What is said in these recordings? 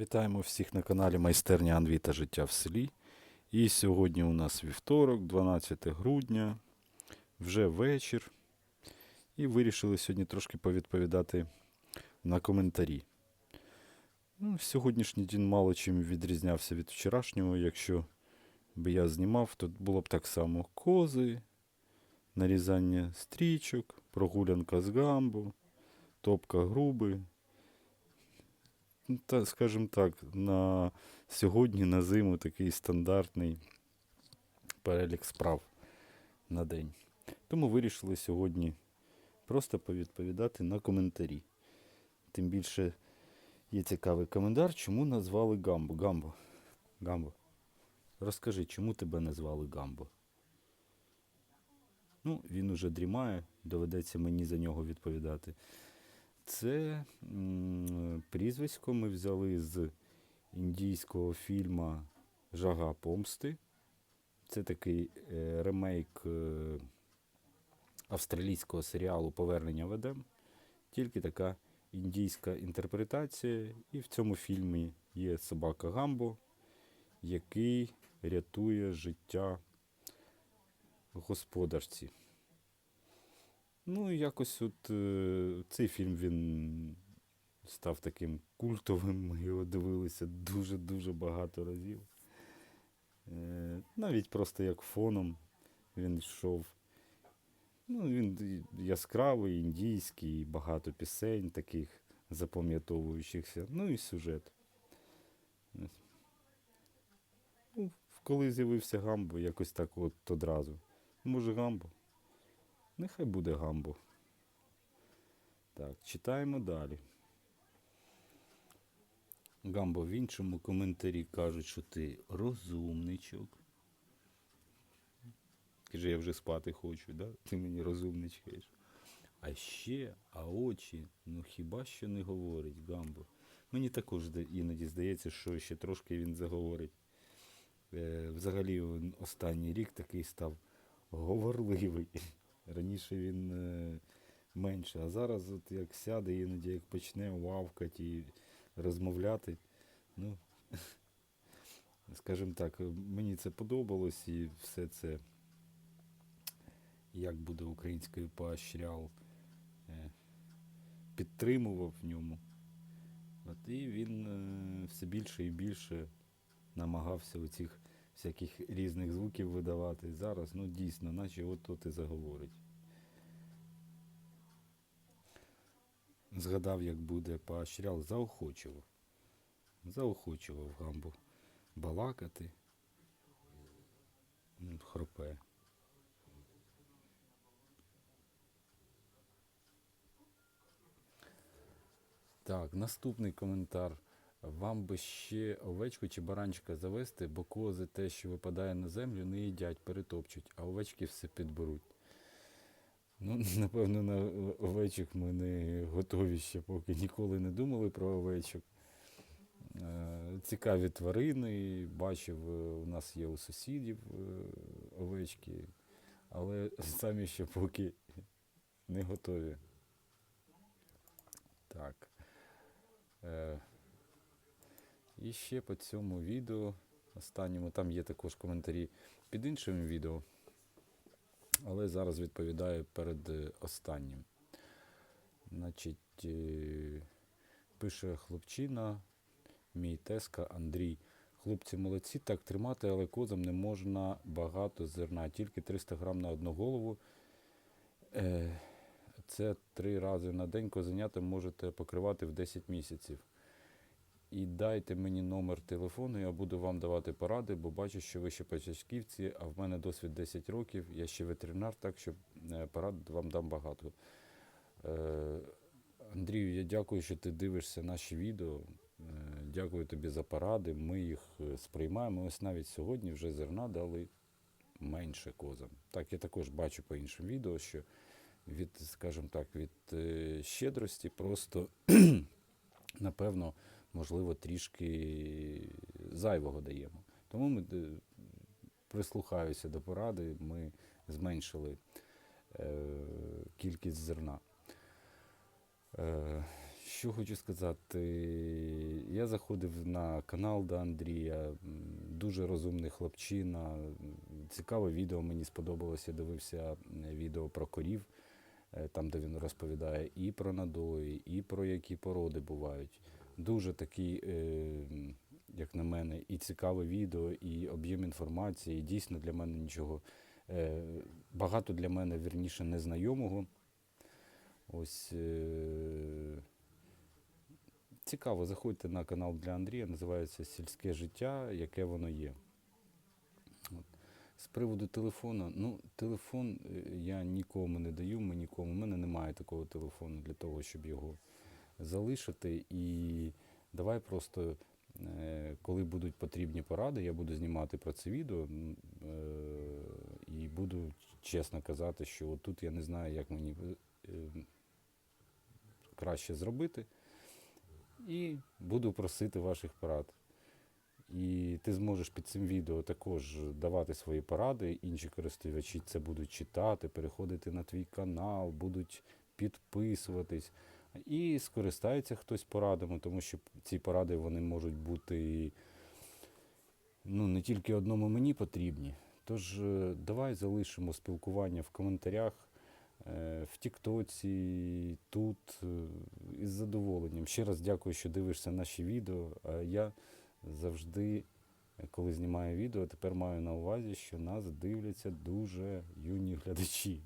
Вітаємо всіх на каналі Майстерня Анві та Життя в селі. І сьогодні у нас вівторок, 12 грудня, вже вечір. І вирішили сьогодні трошки повідповідати на коментарі. Ну, сьогоднішній день мало чим відрізнявся від вчорашнього. Якщо би я знімав, то було б так само кози, нарізання стрічок, прогулянка з гамбу, топка груби. Ну, Та, скажімо так, на сьогодні на зиму такий стандартний перелік справ на день. Тому вирішили сьогодні просто повідповідати на коментарі. Тим більше є цікавий коментар, чому назвали Гамбо. Гамбо. Гамбо. Розкажи, чому тебе назвали Гамбо? Ну, він уже дрімає, доведеться мені за нього відповідати. Це прізвисько ми взяли з індійського фільму Жага помсти. Це такий е, ремейк е, австралійського серіалу Повернення в. Тільки така індійська інтерпретація. І в цьому фільмі є собака Гамбо, який рятує життя господарці. Ну, якось от е, цей фільм він став таким культовим. Ми його дивилися дуже-дуже багато разів. Е, навіть просто як фоном він йшов. Ну, він яскравий, індійський, багато пісень таких запам'ятовуючихся. Ну і сюжет. Ну, коли з'явився Гамбо, якось так от одразу. Може, Гамбо? Нехай буде Гамбо. Так, читаємо далі. Гамбо в іншому коментарі кажуть, що ти розумничок. Каже, я вже спати хочу, да? Ти мені розумничкаєш. А ще, а очі, ну хіба що не говорить Гамбо. Мені також іноді здається, що ще трошки він заговорить. Е, взагалі останній рік такий став говорливий. Раніше він е, менше, а зараз от як сяде, іноді як почне вавкати і розмовляти. Ну, скажімо так, мені це подобалось і все це, як буде українською поощряв, е, підтримував в ньому. От і він е, все більше і більше намагався оцих всяких різних звуків видавати. Зараз, ну дійсно, наче от от і заговорить. Згадав, як буде поощряв, заохочував. Заохочував гамбу балакати. Хропе. Так, наступний коментар. Вам би ще овечку чи баранчика завести, бо кози те, що випадає на землю, не їдять, перетопчуть, а овечки все підберуть. Ну, напевно, на овечок ми не готові ще поки ніколи не думали про овечок. Е, Цікаві тварини. Бачив, е, у нас є у сусідів е, овечки, але самі ще поки не готові. Так. І ще по цьому відео, останньому, там є також коментарі під іншим відео, але зараз відповідаю перед е, останнім. Значить, е, пише хлопчина, мій теска Андрій. Хлопці молодці, так тримати, але козам не можна багато зерна, тільки 300 грам на одну голову. Е, Це три рази на день козенята можете покривати в 10 місяців. І дайте мені номер телефону, я буду вам давати поради, бо бачу, що ви ще початківці, а в мене досвід 10 років, я ще ветеринар, так що е, порад вам дам багато. Е, Андрію, я дякую, що ти дивишся наші відео. Е, Дякую тобі за поради. Ми їх сприймаємо. Ось навіть сьогодні вже зерна дали менше козам. Так, я також бачу по іншим відео, що від, скажімо так, від щедрості просто, напевно, можливо, трішки зайвого даємо. Тому ми е, прислухаюся до поради, ми зменшили е, кількість зерна. Е, Що хочу сказати, я заходив на канал до Андрія, дуже розумний хлопчина, цікаве відео мені сподобалося. Я дивився відео про корів, е, там де він розповідає і про надої, і про які породи бувають. Дуже такий, е, як на мене, і цікаве відео, і об'єм інформації. І дійсно для мене нічого е, багато для мене вірніше незнайомого. Ось. Е, Цікаво, заходьте на канал для Андрія, називається Сільське життя, яке воно є. От. З приводу телефону, ну, телефон я нікому не даю, ми нікому. У мене немає такого телефону для того, щоб його залишити. І давай просто, е, коли будуть потрібні поради, я буду знімати про це відео е, і буду чесно казати, що тут я не знаю, як мені е, краще зробити. І буду просити ваших порад. І ти зможеш під цим відео також давати свої поради. Інші користувачі це будуть читати, переходити на твій канал, будуть підписуватись. І скористається хтось порадами, тому що ці поради вони можуть бути ну, не тільки одному мені потрібні. Тож е, давай залишимо спілкування в коментарях, е, в Тіктоці, тут е, із задоволенням. Ще раз дякую, що дивишся наші відео. Я завжди, коли знімаю відео, тепер маю на увазі, що нас дивляться дуже юні глядачі.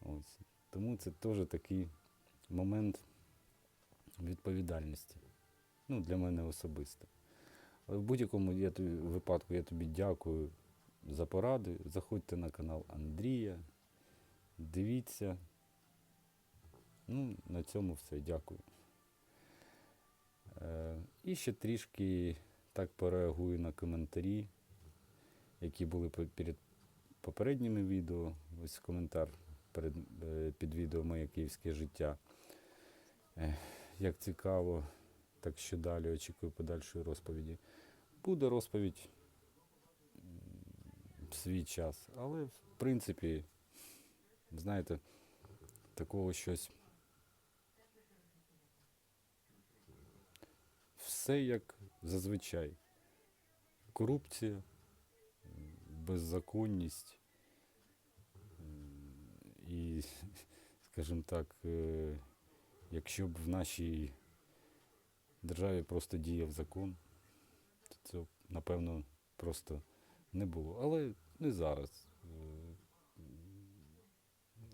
Ось. Тому це теж такий момент відповідальності. Ну, для мене особисто. Але в будь-якому я тобі, випадку я тобі дякую за поради. Заходьте на канал Андрія, дивіться. Ну, на цьому все. Дякую. Е, і ще трішки так пореагую на коментарі, які були перед попередніми відео. Ось коментар перед, е, під відео Моє київське життя. Як цікаво, так що далі очікую подальшої розповіді. Буде розповідь в свій час, але в принципі, знаєте, такого щось. Все як зазвичай. Корупція, беззаконність скажімо так, е, якщо б в нашій державі просто діяв закон, то це, напевно, просто не було. Але не зараз. Е,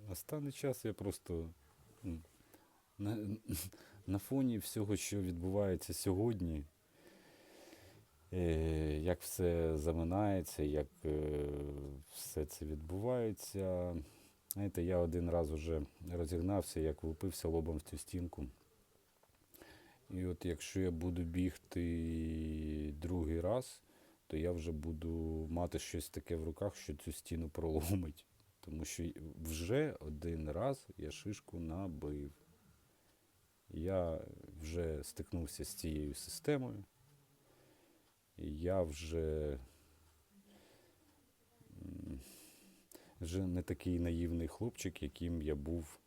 Настане час я просто на, на фоні всього, що відбувається сьогодні, е, як все заминається, як е, все це відбувається. Знаєте, я один раз вже розігнався, як влупився лобом в цю стінку. І от якщо я буду бігти другий раз, то я вже буду мати щось таке в руках, що цю стіну проломить. Тому що вже один раз я шишку набив. Я вже стикнувся з цією системою. Я вже, вже не такий наївний хлопчик, яким я був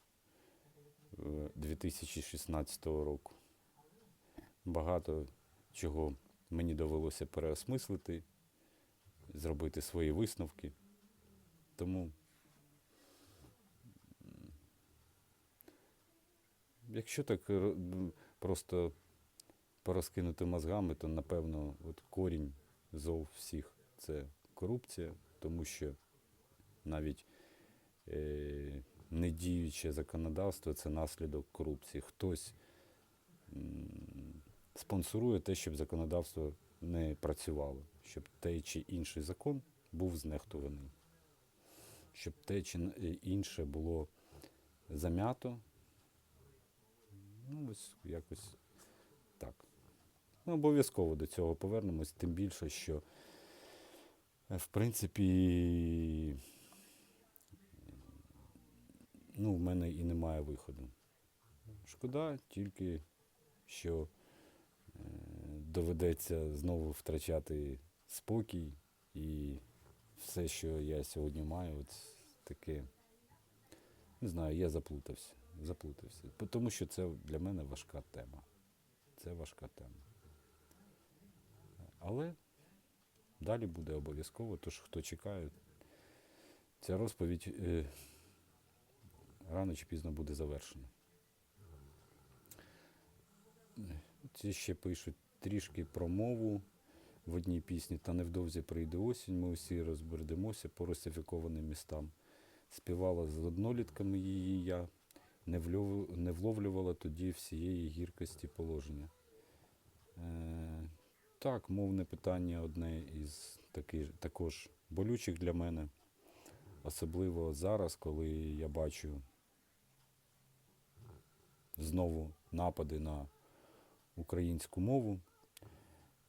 е, 2016 року. Багато чого мені довелося переосмислити, зробити свої висновки. Тому, якщо так просто порозкинути мозгами, то напевно от корінь зол всіх це корупція, тому що навіть е, недіюче законодавство це наслідок корупції. Хтось м, спонсорує те, щоб законодавство не працювало, щоб той чи інший закон був знехтуваний, щоб те чи е, інше було зам'ято. Ну, ось якось так. Ми обов'язково до цього повернемось, тим більше, що, е, в принципі, ну, в мене і немає виходу. Шкода тільки, що е, доведеться знову втрачати спокій і все, що я сьогодні маю, от таке. Не знаю, я заплутався. заплутався. Тому що це для мене важка тема. Це важка тема. Але далі буде обов'язково, тож хто чекає, ця розповідь е, рано чи пізно буде завершена. Ці ще пишуть трішки про мову в одній пісні, та невдовзі прийде осінь, ми усі розбердемося по русифікованим містам. Співала з однолітками її я, не вловлювала тоді всієї гіркості положення. Е, так, мовне питання одне із таки, також болючих для мене, особливо зараз, коли я бачу знову напади на українську мову.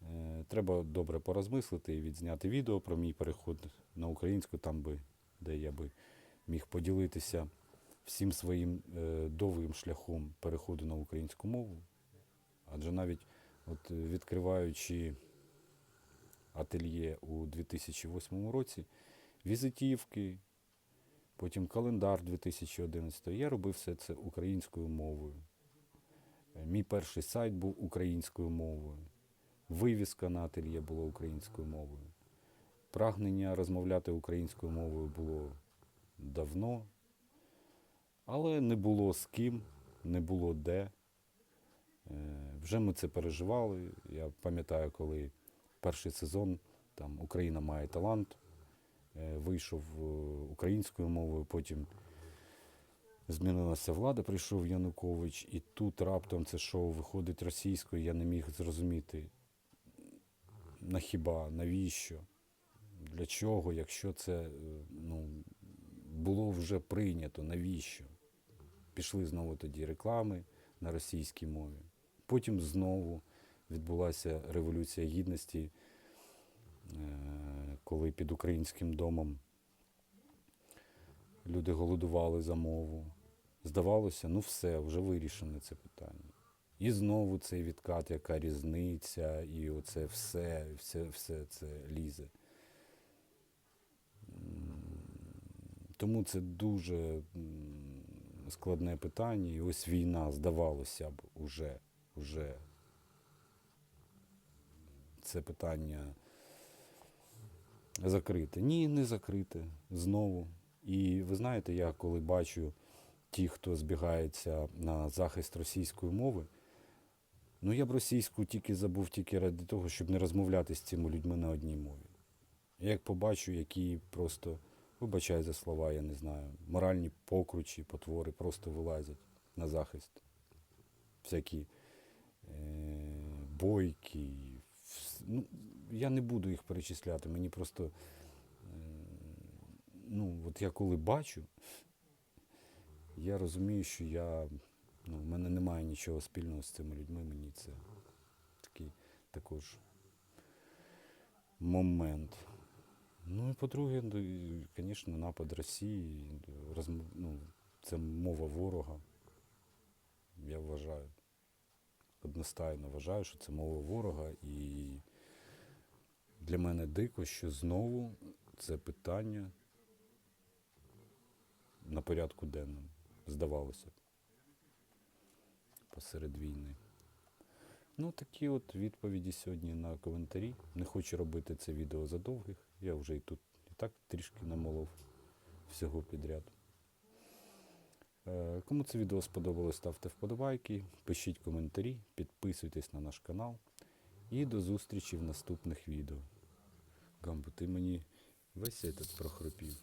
Е, Треба добре порозмислити і відзняти відео про мій переход на українську, там би, де я би міг поділитися всім своїм е, довгим шляхом переходу на українську мову. Адже навіть от, відкриваючи ательє у 2008 році, візитівки, потім календар 2011, я робив все це українською мовою. Е, Мій перший сайт був українською мовою. Вивіска на ательє була українською мовою. Прагнення розмовляти українською мовою було давно, але не було з ким, не було де. Е, Вже ми це переживали. Я пам'ятаю, коли перший сезон там Україна має талант, вийшов е, українською мовою, потім змінилася влада, прийшов Янукович, і тут раптом це шоу виходить російською, я не міг зрозуміти, на хіба, навіщо, для чого, якщо це е, ну, було вже прийнято, навіщо? Пішли знову тоді реклами на російській мові. Потім знову відбулася Революція Гідності, е, коли під українським домом люди голодували за мову. Здавалося, ну все, вже вирішене це питання. І знову цей відкат, яка різниця, і оце все, все, все це лізе. Тому це дуже складне питання. І ось війна, здавалося б, уже, уже це питання закрите. Ні, не закрите. Знову. І ви знаєте, я коли бачу ті, хто збігається на захист російської мови, ну я б російську тільки забув тільки ради того, щоб не розмовляти з цими людьми на одній мові. Я як побачу, які просто, вибачай за слова, я не знаю, моральні покручі, потвори просто вилазять на захист. Всякі е, бойки. Ну, я не буду їх перечисляти, мені просто. Е, ну, от я коли бачу, я розумію, що я, ну, в мене немає нічого спільного з цими людьми, мені це такий також момент. Ну і по-друге, ну, звісно, напад Росії, розм... ну, це мова ворога. Я вважаю, одностайно вважаю, що це мова ворога. І для мене дико, що знову це питання на порядку денному, здавалося б, посеред війни. Ну, такі от відповіді сьогодні на коментарі. Не хочу робити це відео задовгих. Я вже і тут і так трішки намолов всього підряд. Е, Кому це відео сподобалось, ставте вподобайки, пишіть коментарі, підписуйтесь на наш канал. І до зустрічі в наступних відео. Гамбо, ти мені весь этот прохропів.